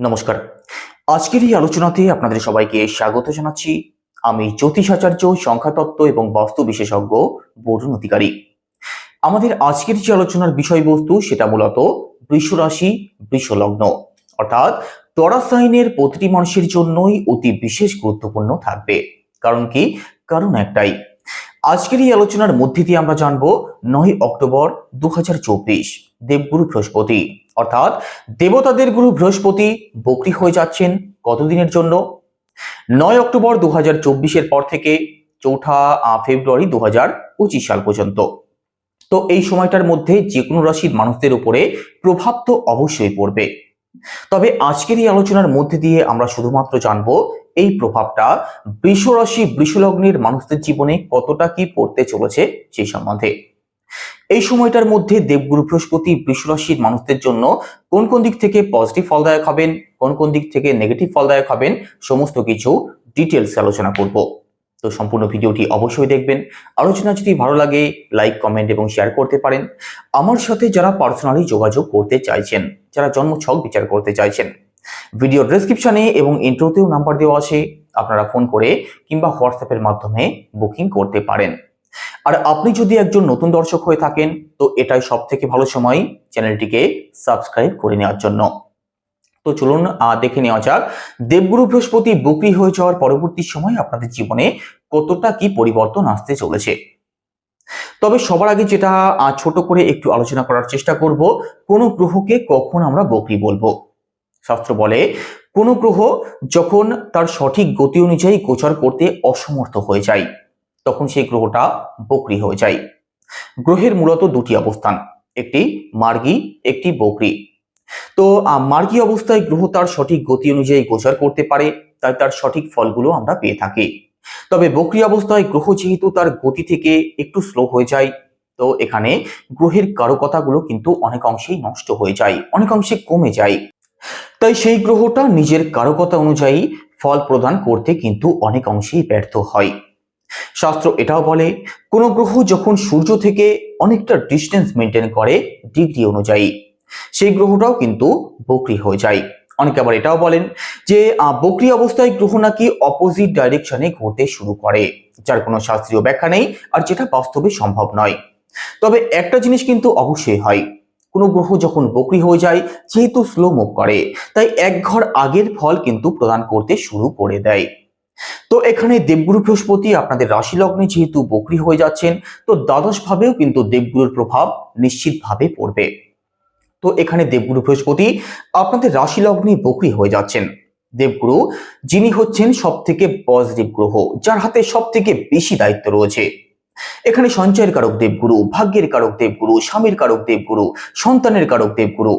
নমস্কার। আজকের এই আলোচনাতে আপনাদের সবাইকে স্বাগত জানাচ্ছি। আমি জ্যোতিষাচার্য সংখ্যাতত্ত্ব এবং বাস্তু বিশেষজ্ঞ বরুণ অধিকারী। আমাদের আজকের যে আলোচনার বিষয়বস্তু, সেটা মূলত বৃষ রাশি, বৃষ লগ্ন। অর্থাৎ টরা সাইনের প্রতিটি মানুষের জন্যই অতি বিশেষ গুরুত্বপূর্ণ থাকবে। কারণ কি? কারণ একটাই। আজকের এই আলোচনার মধ্যে দিয়ে আমরা জানব, নয় অক্টোবর দু হাজার চব্বিশ, দেবগুরু বৃহস্পতি। অর্থাৎ দেবতাদের গুরু বৃহস্পতি বকরি হয়ে যাচ্ছেন কতদিনের জন্য? নয় অক্টোবর দু হাজার পর থেকে চৌঠা ফেব্রুয়ারি দু হাজার পঁচিশ সাল পর্যন্ত। তো এই সময়টার মধ্যে যে কোনো রাশির মানুষদের উপরে প্রভাব তো অবশ্যই পড়বে। তবে আজকের এই আলোচনার মধ্যে দিয়ে আমরা শুধুমাত্র জানব এই প্রভাবটা বৃষ রাশি বৃষলগ্নের মানুষদের জীবনে কতটা কি পড়তে চলেছে সেই সম্বন্ধে। এই সময়টার মধ্যে দেবগুরু বৃহস্পতি, বৃষ রাশির মানুষদের জন্য কোন কোন দিক থেকে পজিটিভ ফলদায়ক হবেন, কোন কোন দিক থেকে নেগেটিভ ফলদায়ক হবেন, সমস্ত কিছু ডিটেলস আলোচনা করব। তো সম্পূর্ণ ভিডিওটি অবশ্যই দেখবেন। আলোচনা যদি ভালো লাগে লাইক কমেন্ট এবং শেয়ার করতে পারেন। আমার সাথে যারা পার্সোনালি যোগাযোগ করতে চাইছেন, যারা জন্ম ছক বিচার করতে চাইছেন ভিডিও ডেসক্রিপশনে এবং ইন্ট্রোতেও নাম্বার দেওয়া আছে। আপনারা ফোন করে কিংবা হোয়াটসঅ্যাপের মাধ্যমে বুকিং করতে পারেন। আর আপনি যদি একজন নতুন দর্শক হয়ে থাকেন, তো এটাই সব থেকে ভালো সময় চ্যানেলটিকে সাবস্ক্রাইব করে নেওয়ার জন্য। তো চলুন দেখে নেওয়া যাক, দেবগুরু বৃহস্পতি বকরি হয়ে যাওয়ার পরবর্তী সময় আপনাদের জীবনে কতটা কি পরিবর্তন আসতে চলেছে? তবে সবার আগে যেটা ছোট করে একটু আলোচনা করার চেষ্টা করব, কোন গ্রহকে কখন আমরা বকরি বলব? শাস্ত্র বলে, কোন গ্রহ যখন তার সঠিক গতি অনুযায়ী গোচর করতে অসমর্থ হয়ে যায়। তখন সেই গ্রহটা বকরি হয়ে যায়। গ্রহের মূলত দুটি অবস্থান, একটি মার্গী, একটি বকরি। তো মার্গী অবস্থায় গ্রহ তার সঠিক গতি অনুযায়ী গোচর করতে পারে, তাই তার সঠিক ফলগুলো আমরা পেয়ে থাকি। তবে বকরি অবস্থায় গ্রহ যেহেতু তার গতি থেকে একটু স্লো হয়ে যায়, তো এখানে গ্রহের কারকতাগুলো কিন্তু অনেক অংশেই নষ্ট হয়ে যায়, অনেক অংশে কমে যায়। তাই সেই গ্রহটা নিজের কারকতা অনুযায়ী ফল প্রদান করতে কিন্তু অনেক অংশেই ব্যর্থ হয়। শাস্ত্র এটাও বলে, কোন গ্রহ যখন সূর্য থেকে অনেকটা ডিস্টেন্স মেনটেন করে ডিগ্রি অনুযায়ী, সেই গ্রহটাও কিন্তু বকরি হয়ে যায়। অনেকে আবার এটাও বলেন যে বকরি অবস্থায় গ্রহ নাকি অপোজিট ডাইরেকশনে ঘুরতে শুরু করে, যার কোনো শাস্ত্রীয় ব্যাখ্যা নেই আর যেটা বাস্তবে সম্ভব নয়। তবে একটা জিনিস কিন্তু অবশ্যই হয়, কোনো গ্রহ যখন বকরি হয়ে যায়, যেহেতু স্লো মুভ করে, তাই এক ঘর আগের ফল কিন্তু প্রদান করতে শুরু করে দেয়। তো এখানে দেবগুরু বৃহস্পতি আপনাদের রাশি লগ্নে যেহেতু বকরি হয়ে যাচ্ছেন, তো দ্বাদশ ভাবেও কিন্তু দেবগুরুর প্রভাব নিশ্চিতভাবে পড়বে। তো এখানে দেবগুরু বৃহস্পতি আপনাদের রাশি লগ্নে বকরি হয়ে যাচ্ছেন। দেবগুরু, যিনি হচ্ছেন সব থেকে পজিটিভ গ্রহ, যার হাতে সব থেকে বেশি দায়িত্ব রয়েছে। এখানে সঞ্চয়ের কারক দেবগুরু, ভাগ্যের কারক দেবগুরু, স্বামীর কারক দেবগুরু, সন্তানের কারক দেবগুরু।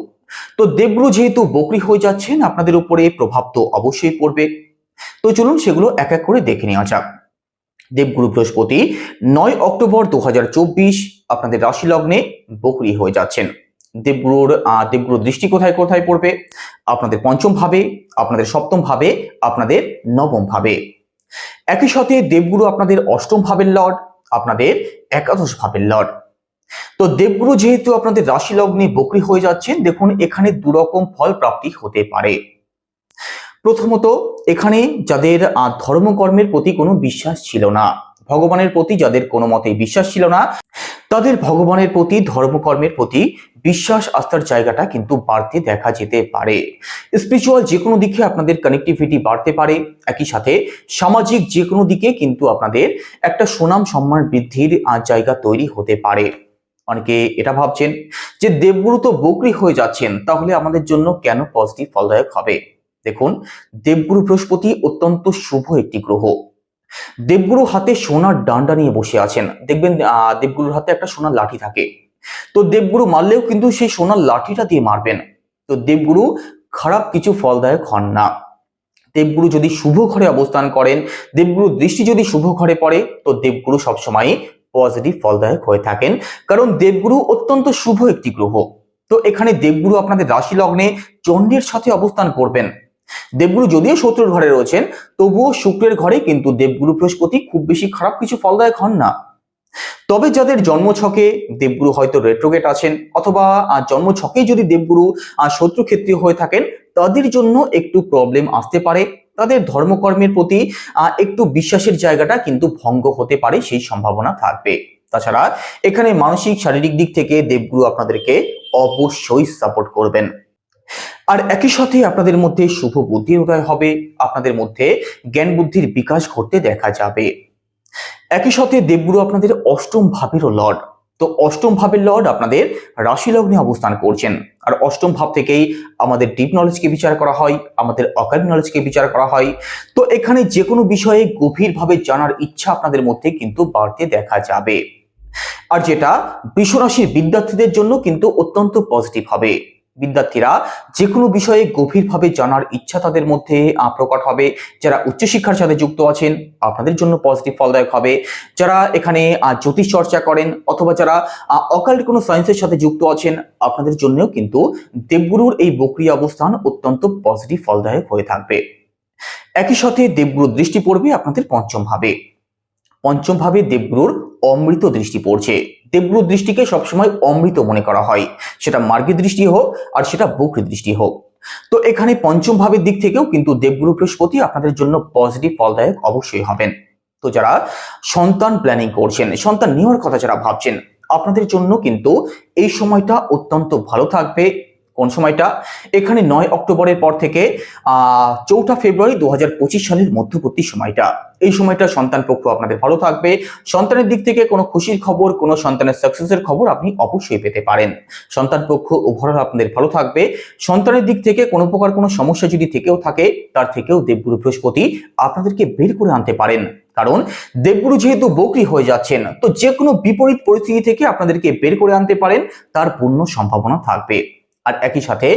তো দেবগুরু যেহেতু বকরি হয়ে যাচ্ছেন, আপনাদের উপরে প্রভাব তো অবশ্যই পড়বে। তো চলুন সেগুলো এক এক করে দেখে নেওয়া যাক। দেবগুরু বৃহস্পতি, নয় অক্টোবর দু হাজার চব্বিশ, আপনাদের রাশি লগ্নে বকরি হয়ে যাচ্ছেন। দেবগুরুর দেবগুরুর দৃষ্টি কোথায় কোথায় পড়বে? আপনাদের পঞ্চম ভাবে, আপনাদের সপ্তম ভাবে, আপনাদের নবম ভাবে। একই সাথে দেবগুরু আপনাদের অষ্টম ভাবের লর্ড, আপনাদের একাদশ ভাবের লর্ড। তো দেবগুরু যেহেতু আপনাদের রাশি লগ্নে বকরি হয়ে যাচ্ছেন, দেখুন এখানে দুরকম ফল প্রাপ্তি হতে পারে। প্রথমত, এখানে যাদের ধর্মকর্মের প্রতি কোনো বিশ্বাস ছিল না, ভগবানের প্রতি যাদের কোনো মতেই বিশ্বাস ছিল না, তাদের ভগবানের প্রতি, ধর্মকর্মের প্রতি বিশ্বাস আস্থার জায়গাটা কিন্তু বাড়তে দেখা যেতে পারে। স্পিরিচুয়াল যে কোনো দিকে আপনাদের কানেক্টিভিটি বাড়তে পারে, একই সাথে সামাজিক যে কোনো দিকে কিন্তু আপনাদের একটা সুনাম সম্মান বৃদ্ধির জায়গা তৈরি হতে পারে। অনেকে এটা ভাবছেন যে দেবগুরু তো বকরি হয়ে যাচ্ছেন, তাহলে আমাদের জন্য কেন পজিটিভ ফলদায়ক হবে? দেখুন, দেবগুরু বৃহস্পতি অত্যন্ত শুভ একটি গ্রহ। দেবগুরু হাতে সোনার ডান্ডা নিয়ে বসে আছেন। দেখবেন দেবগুরুর হাতে একটা সোনার লাঠি থাকে। তো দেবগুরু মারলেও কিন্তু সেই সোনার লাঠিটা দিয়ে মারবেন। তো দেবগুরু খারাপ কিছু ফলদায়ক হন না। দেবগুরু যদি শুভ ঘরে অবস্থান করেন, দেবগুরু দৃষ্টি যদি শুভ ঘরে পড়ে, তো দেবগুরু সবসময় পজিটিভ, ফলদায়ক হয়ে থাকেন। কারণ দেবগুরু অত্যন্ত শুভ একটি গ্রহ। তো এখানে দেবগুরু আপনাদের রাশি লগ্নে চন্ডীর সাথে অবস্থান করবেন। দেবগুরু যদিও শত্রুর ঘরে রয়েছেন, তবুও শুক্রের ঘরে কিন্তু দেবগুরু বৃহস্পতি খুব বেশি খারাপ কিছু ফলদায়ক হন না। তবে যাদের জন্মছকে দেবগুরু হয়তো রেট্রোগেট আছেন, অথবা জন্মছকেই যদি দেবগুরু শত্রু ক্ষেত্রীয় হয়ে থাকেন, তাদের জন্য একটু প্রবলেম আসতে পারে। তাদের ধর্মকর্মের প্রতি একটু বিশ্বাসের জায়গাটা কিন্তু ভঙ্গ হতে পারে, সেই সম্ভাবনা থাকবে। তাছাড়া, এখানে মানসিক, শারীরিক দিক থেকে দেবগুরু আপনাদেরকে অবশ্যই সাপোর্ট করবেন। আর একই সাথে আপনাদের মধ্যে শুভ বুদ্ধির উদয় হবে, আপনাদের মধ্যে জ্ঞান বুদ্ধির বিকাশ ঘটতে দেখা যাবে। একই সাথে দেবগুরু আপনাদের অষ্টম ভাবেরও লর্ড। তো অষ্টম ভাবের লর্ড আপনাদের রাশি লগ্নে অবস্থান করছেন। আর অষ্টম ভাব থেকেই আমাদের ডিপ নলেজকে বিচার করা হয়, আমাদের অকাল নলেজকে বিচার করা হয়। তো এখানে যে কোনো বিষয়ে গভীরভাবে জানার ইচ্ছা আপনাদের মধ্যে কিন্তু বাড়তে দেখা যাবে। আর যেটা বিশ্বরাশির বিদ্যার্থীদের জন্য কিন্তু অত্যন্ত পজিটিভ হবে। বিদ্যার্থীরা যে কোনো বিষয়ে গভীরভাবে জানার ইচ্ছা তাদের মধ্যে প্রকট হবে। যারা উচ্চশিক্ষার সাথে যুক্ত আছেন, আপনাদের জন্য পজিটিভ ফলদায়ক হবে। যারা এখানে জ্যোতিষ চর্চা করেন অথবা যারা অকাল্ট কোনো সায়েন্সের সাথে যুক্ত আছেন, আপনাদের জন্যও কিন্তু দেবগুরুর এই বক্রিয় অবস্থান অত্যন্ত পজিটিভ ফলদায়ক হয়ে থাকবে। একই সাথে দেবগুরুর দৃষ্টি পড়বে আপনাদের পঞ্চম ভাবে। পঞ্চম ভাবে দেবগুরুর অমৃত দৃষ্টি পড়ছে। দেবগুরুর দৃষ্টিকে সবসময় অমৃত মনে করা হয়। সেটা মার্গের দৃষ্টি হোক আর সেটা বক্রি দৃষ্টি হোক। তো এখানে পঞ্চম ভাবের দিক থেকেও কিন্তু দেবগুরু বৃহস্পতি আপনাদের জন্য পজিটিভ ফলদায়ক অবশ্যই হবেন। তো যারা সন্তান প্ল্যানিং করছেন, সন্তান নেওয়ার কথা যারা ভাবছেন, আপনাদের জন্য কিন্তু এই সময়টা অত্যন্ত ভালো থাকবে। কোন সময়টা? এখানে নয় অক্টোবরের পর থেকে চৌঠা ফেব্রুয়ারি দু হাজার পঁচিশ সালের মধ্যবর্তী সময়টা। এই সময়টা সন্তান পক্ষ আপনাদের ভালো থাকবে। সন্তানের দিক থেকে কোনো খুশির খবর, কোনো সন্তানের সাকসেসের খবর আপনি অবশ্যই পেতে পারেন। সন্তান পক্ষ ওভারঅল আপনাদের ভালো থাকবে। সন্তানের দিক থেকে কোনো প্রকার কোনো সমস্যা যদি থেকেও থাকে, তার থেকেও দেবগুরু বৃহস্পতি আপনাদেরকে বের করে আনতে পারেন। কারণ দেবগুরু যেহেতু বকরি হয়ে যাচ্ছেন, তো যে কোনো বিপরীত পরিস্থিতি থেকে আপনাদেরকে বের করে আনতে পারেন, তার পূর্ণ সম্ভাবনা থাকবে। আর একই সাথে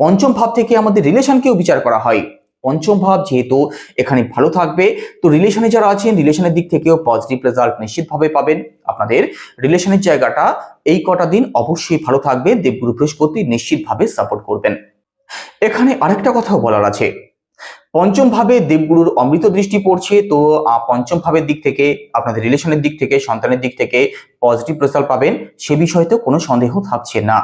পঞ্চম ভাব থেকে আমাদের রিলেশনকেও বিচার করা হয়। পঞ্চম ভাব যেহেতু এখানে ভালো থাকবে, তো রিলেশনে যারা আছেন রিলেশনের দিক থেকেও পজিটিভ রেজাল্ট নিশ্চিতভাবে পাবেন। আপনাদের রিলেশনের জায়গাটা এই কটা দিন অবশ্যই ভালো থাকবে, দেবগুরু বৃহস্পতি নিশ্চিতভাবে সাপোর্ট করবেন। এখানে আরেকটা কথাও বলার আছে। পঞ্চম ভাবে দেবগুরুর অমৃত দৃষ্টি পড়ছে, তো পঞ্চম ভাবের দিক থেকে, আপনাদের রিলেশনের দিক থেকে, সন্তানের দিক থেকে পজিটিভ রেজাল্ট পাবেন। সে বিষয়তে কোনো সন্দেহ থাকছে না।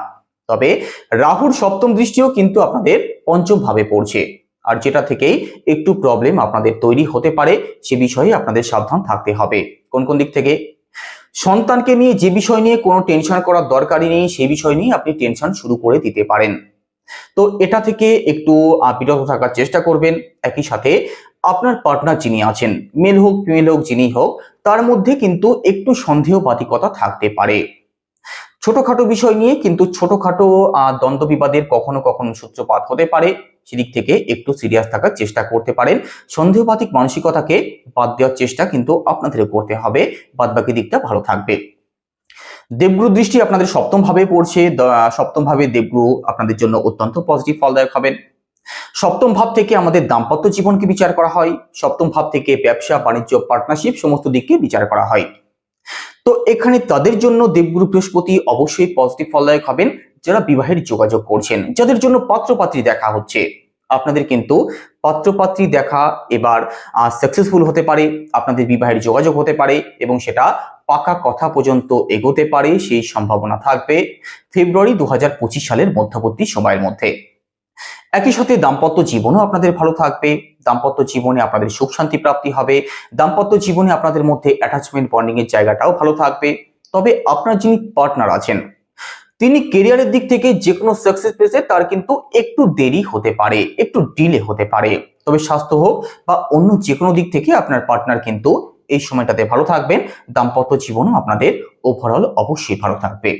তবে রাহুর সপ্তম দৃষ্টিও কিন্তু আপনাদের পঞ্চম ভাবে পড়ছে। আর যেটা থেকেই একটু প্রবলেম আপনাদের তৈরি হতে পারে, সে বিষয়ে আপনাদের সাবধান থাকতে হবে। কোন কোন দিক থেকে? সন্তানকে নিয়ে যে বিষয় নিয়ে কোনো টেনশন করার দরকারই নেই সেই বিষয় নিয়ে আপনি টেনশন শুরু করে দিতে পারেন। তো এটা থেকে একটু বিরত থাকার চেষ্টা করবেন। একই সাথে আপনার পার্টনার যিনি আছেন মেল হোক ফিমেল হোক, যিনি হোক, তার মধ্যে কিন্তু একটু সন্দেহবাদিকতা থাকতে পারে। ছোটখাটো বিষয় নিয়ে কিন্তু ছোটখাটো দ্বন্দ্ব বিবাদের কখনো কখনো সূত্রপাত হতে পারে। সেদিক থেকে একটু সিরিয়াস থাকার চেষ্টা করতে পারেন। সন্দেহবাদিক মানসিকতাকে বাদ দেওয়ার চেষ্টা কিন্তু আপনাদের করতে হবে। বাদ বাকি দিকটা ভালো থাকবে। দেবগুরু দৃষ্টি আপনাদের সপ্তম ভাবে পড়ছে সপ্তম ভাবে দেবগুরু আপনাদের জন্য অত্যন্ত পজিটিভ ফলদায়ক হবেন। সপ্তম ভাব থেকে আমাদের দাম্পত্য জীবনকে বিচার করা হয়। সপ্তম ভাব থেকে ব্যবসা, বাণিজ্য পার্টনারশিপ সমস্ত দিককে বিচার করা হয়। তো এখানে তাদের জন্য দেবগুরু বৃহস্পতি অবশ্যই পজিটিভ ফলদায়ক হবেন যারা বিবাহের যোগাযোগ করছেন, যাদের জন্য পাত্রপাত্রী দেখা হচ্ছে। আপনাদের কিন্তু পাত্রপাত্রী দেখা এবার সাকসেসফুল হতে পারে, আপনাদের বিবাহের যোগাযোগ হতে পারে এবং সেটা পাকা কথা পর্যন্ত এগোতে পারে, সেই সম্ভাবনা থাকবে ফেব্রুয়ারি দু হাজার পঁচিশ সালের মধ্যবর্তী সময়ের মধ্যে। একই সাথে দাম্পত্য জীবনও আপনাদের ভালো থাকবে। দাম্পত্য জীবনে আপনাদের সুখ শান্তি প্রাপ্তি হবে। দাম্পত্য জীবনে আপনাদের মধ্যে অ্যাটাচমেন্ট বন্ডিং এর জায়গাটাও ভালো থাকবে। তবে আপনার যিনি পার্টনার আছেন, তিনি কেরিয়ারের দিক থেকে যে কোনো সাকসেস পেতে তার কিন্তু একটু দেরি হতে পারে, একটু ডিলে হতে পারে। তবে স্বাস্থ্য হোক বা অন্য যে কোনো দিক থেকে আপনার পার্টনার কিন্তু এই সময়টাতে ভালো থাকবেন। দাম্পত্য জীবনও আপনাদের ওভারঅল অবশ্যই ভালো থাকবে।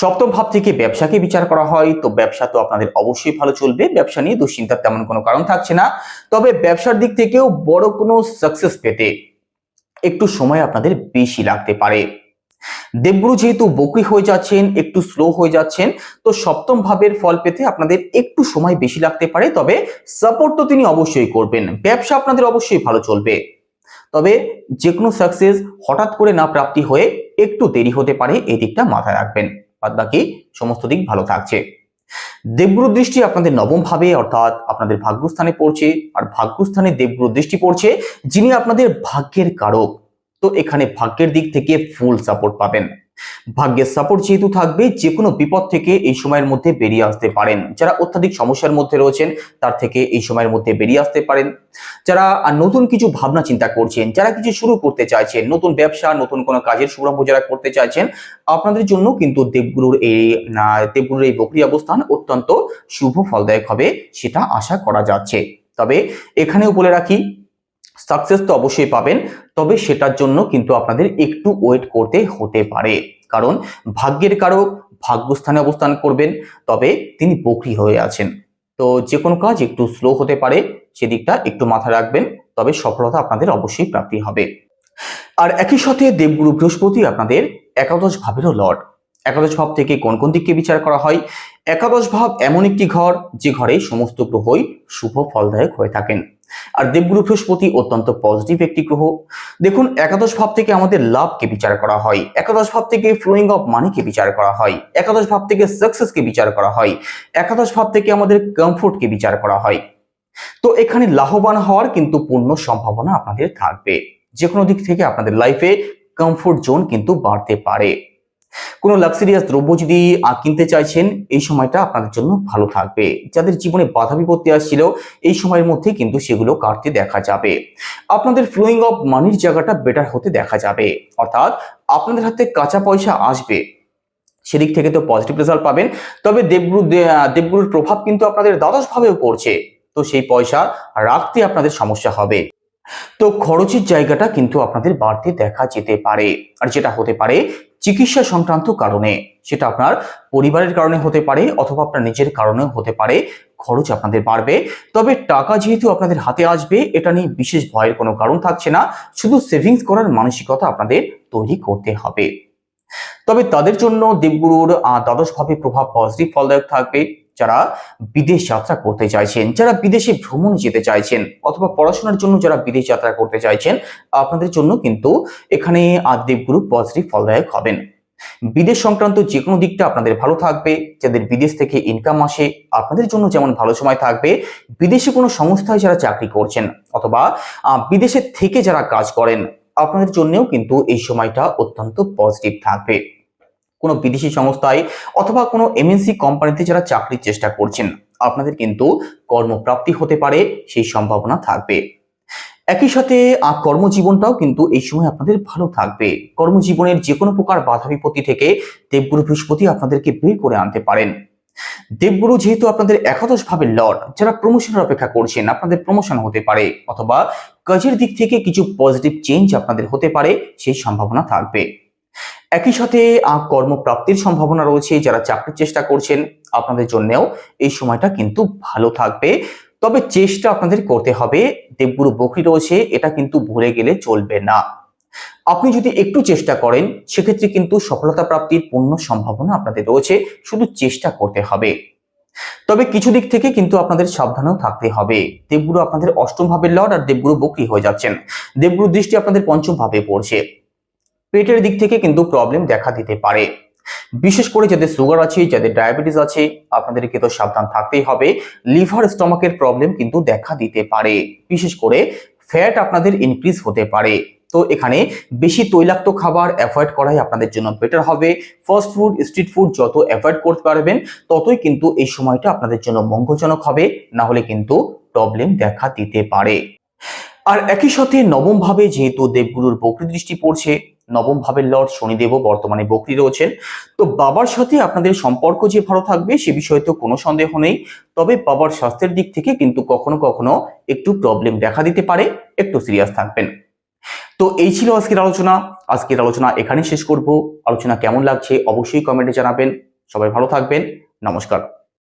সপ্তম ভাব থেকে ব্যবসাকে বিচার করা হয়, তো ব্যবসা তো আপনাদের অবশ্যই ভালো চলবে। ব্যবসা নিয়ে দুশ্চিন্তার তেমন কোনো কারণ থাকছে না। তবে ব্যবসার দিক থেকেও বড় কোনো সাকসেস পেতে একটু সময় আপনাদের বেশি লাগতে পারে। দেবগুরু যেহেতু বকরি হয়ে যাচ্ছেন, একটু স্লো হয়ে যাচ্ছেন, তো সপ্তম ভাবের ফল পেতে আপনাদের একটু সময় বেশি লাগতে পারে। তবে সাপোর্ট তো তিনি অবশ্যই করবেন। ব্যবসা আপনাদের অবশ্যই ভালো চলবে। তবে যে কোনো সাকসেস হঠাৎ করে না প্রাপ্তি হয়ে একটু দেরি হতে পারে এই দিকটা মাথায় রাখবেন। বাদ বাকি সমস্ত দিক ভালো থাকছে। দেবগুরু দৃষ্টি আপনাদের নবম ভাবে, অর্থাৎ আপনাদের ভাগ্যস্থানে পড়ছে, আর ভাগ্যস্থানে দেবগুরু দৃষ্টি পড়ছে যিনি আপনাদের ভাগ্যের কারক। তো এখানে ভাগ্যের দিক থেকে ফুল সাপোর্ট পাবেন। ভাগ্যের সাপোর্ট যেহেতু থাকবে যে কোনো বিপদ থেকে এই সময়ের মধ্যে বেরিয়ে আসতে পারেন। যারা অত্যাধিক সমস্যার মধ্যে রয়েছেন, তার থেকে এই সময়ের মধ্যে বেরিয়ে আসতে পারেন। যারা নতুন কিছু ভাবনা চিন্তা করছেন, যারা কিছু শুরু করতে চাইছেন, নতুন ব্যবসা, নতুন কোনো কাজের শুভারম্ভ যারা করতে চাইছেন, আপনাদের জন্য কিন্তু দেবগুরুর এই দেবগুরুর এই বকরি অবস্থান অত্যন্ত শুভ, ফলদায়ক হবে, সেটা আশা করা যাচ্ছে। তবে এখানেও বলে রাখি সাকসেস তো অবশ্যই পাবেন, তবে সেটার জন্য কিন্তু আপনাদের একটু ওয়েট করতে হতে পারে। কারণ ভাগ্যের কারক ভাগ্যস্থানে অবস্থান করবেন, তবে তিনি বকরি হয়ে আছেন। তো যে কোনো কাজ একটু স্লো হতে পারে, সেদিকটা একটু মাথায় রাখবেন, তবে সফলতা আপনাদের অবশ্যই প্রাপ্তি হবে। আর একই সাথে দেবগুরু বৃহস্পতি আপনাদের একাদশ ভাবেরও লর্ড। একাদশ ভাব থেকে কোন কোন দিককে বিচার করা হয়? একাদশ ভাব এমন একটি ঘর, যে ঘরে সমস্ত গ্রহই শুভ ফলদায়ক হয়ে থাকেন। আর দেবগুরু বৃহস্পতি অত্যন্ত পজিটিভ একটি গ্রহ। দেখুন, একাদশ ভাব থেকে আমাদের লাভকে বিচার করা হয়। একাদশ ভাব থেকে ফ্লোয়িং অফ মানিকে বিচার করা হয়। একাদশ ভাব থেকে সাকসেসকে বিচার করা হয়। একাদশ ভাব থেকে আমাদের কমফোর্টকে বিচার করা হয়। তো এখানে লাভবান হওয়ার কিন্তু পূর্ণ সম্ভাবনা আপনাদের থাকবে। যে কোনো দিক থেকে আপনাদের লাইফে কমফোর্ট জোন কিন্তু বাড়তে পারে। কোনো লাক্সারিয়াস দ্রব্য যদি কিনতে চাইছেন, এই সময়টা আপনাদের জন্য ভালো থাকবে। যাদের জীবনে বাধা বিপত্তি আসছিল, এই সময়ের মধ্যে কিন্তু সেগুলো কাটতে দেখা যাবে। আপনাদের ফ্লোয়িং অফ মানির জায়গাটা বেটার হতে দেখা যাবে। অর্থাৎ, আপনাদের হাতে কাঁচা পয়সা আসবে। সেদিক থেকে তো পজিটিভ রেজাল্ট পাবেন। তবে দেবগুরু দেবগুরুর প্রভাব কিন্তু আপনাদের দ্বাদশ ভাবেও পড়ছে। তো সেই পয়সা রাখতে আপনাদের সমস্যা হবে। তো খরচের জায়গাটা কিন্তু আপনাদের বাড়তে দেখা যেতে পারে। আর যেটা হতে পারে চিকিৎসা সংক্রান্ত কারণে। সেটা আপনার পরিবারের কারণে হতে পারে অথবা আপনার নিজের কারণেও হতে পারে। খরচ আপনাদের বাড়বে। তবে টাকা যেহেতু আপনাদের হাতে আসবে, এটা নিয়ে বিশেষ ভয়ের কোনো কারণ থাকছে না। শুধু সেভিংস করার মানসিকতা আপনাদের তৈরি করতে হবে। তবে তাদের জন্য দেবগুরুর দ্বাদশভাবে প্রভাব পজিটিভ ফলদায়ক থাকবে। যারা বিদেশ যাত্রা করতে চাইছেন যারা বিদেশে ভ্রমণ যেতে চাইছেন অথবা পড়াশোনার জন্য যারা বিদেশ যাত্রা করতে চাইছেন আপনাদের জন্য কিন্তু এখানে আহ, দেবগুরু পজিটিভ ফলদায়ক হবেন। বিদেশ সংক্রান্ত যে কোনো দিকটা আপনাদের ভালো থাকবে যাদের বিদেশ থেকে ইনকাম আসে আপনাদের জন্য যেমন ভালো সময় থাকবে বিদেশে কোনো সংস্থায় যারা চাকরি করছেন অথবা বিদেশে থেকে যারা কাজ করেন আপনাদের জন্যও কিন্তু এই সময়টা অত্যন্ত পজিটিভ থাকবে। কোনো বিদেশি সংস্থায় অথবা কোনো এমএনসি কোম্পানিতে যারা চাকরির চেষ্টা করছেন, আপনাদের কিন্তু কর্মপ্রাপ্তি হতে পারে, সেই সম্ভাবনা থাকবে। একই সাথে কর্মজীবনটাও কিন্তু এই সময় আপনাদের ভালো থাকবে। কর্মজীবনের যে কোনো প্রকার বাধা বিপত্তি থেকে দেবগুরু বৃহস্পতি আপনাদেরকে বের করে আনতে পারেন। দেবগুরু যেহেতু আপনাদের একাদশ লর্ড, যারা প্রমোশনের অপেক্ষা করছেন, আপনাদের প্রমোশন হতে পারে অথবা কাজের দিক থেকে কিছু পজিটিভ চেঞ্জ আপনাদের হতে পারে, সেই সম্ভাবনা থাকবে। একই সাথে কর্মপ্রাপ্তির সম্ভাবনা রয়েছে। যারা চাকরির চেষ্টা করছেন, আপনাদের জন্যও এই সময়টা কিন্তু ভালো থাকবে। তবে চেষ্টা আপনাদের করতে হবে। দেবগুরু বকরি রয়েছে, এটা কিন্তু ভুলে গেলে চলবে না। আপনি যদি একটু চেষ্টা করেন, সেক্ষেত্রে কিন্তু সফলতা প্রাপ্তির পূর্ণ সম্ভাবনা আপনাদের রয়েছে। শুধু চেষ্টা করতে হবে। তবে কিছু দিক থেকে কিন্তু আপনাদের সাবধানেও থাকতে হবে। দেবগুরু আপনাদের অষ্টম ভাবের লর্ড আর দেবগুরু বকরি হয়ে যাচ্ছেন। দেবগুরু দৃষ্টি আপনাদের পঞ্চম ভাবে পড়ছে। পেটের দিক থেকে কিন্তু প্রবলেম দেখা দিতে পারে। বিশেষ করে যাদের সুগার আছে, যাদের ডায়াবেটিস আছে, আপনাদেরকে তো সাবধান থাকতেই হবে। লিভার স্টমাকের প্রবলেম কিন্তু দেখা দিতে পারে। বিশেষ করে ফ্যাট আপনাদের ইনক্রিজ হতে পারে। তো এখানে বেশি তৈলাক্ত খাবার অ্যাভয়েড করাই আপনাদের জন্য বেটার হবে। ফাস্ট ফুড স্ট্রিট ফুড যত অ্যাভয়েড করতে পারবেন, ততই কিন্তু এই সময়টা আপনাদের জন্য মঙ্গলজনক হবে। না হলে কিন্তু প্রবলেম দেখা দিতে পারে। আর একই সাথে নবম ভাবে যেহেতু দেবগুরুর বকরি দৃষ্টি পড়ছে নবম ভাবের লর্ড শনিদেবও বর্তমানে বকরি রয়েছেন। তো বাবার সাথে আপনাদের সম্পর্ক যে ভালো থাকবে সে বিষয়ে তো কোনো সন্দেহ নেই। তবে বাবার স্বাস্থ্যের দিক থেকে কিন্তু কখনো কখনো একটু প্রবলেম দেখা দিতে পারে, একটু সিরিয়াস থাকবেন। তো এই ছিল আজকের আলোচনা। আজকের আলোচনা এখানেই শেষ করব। আলোচনা কেমন লাগছে অবশ্যই কমেন্টে জানাবেন। সবাই ভালো থাকবেন। নমস্কার।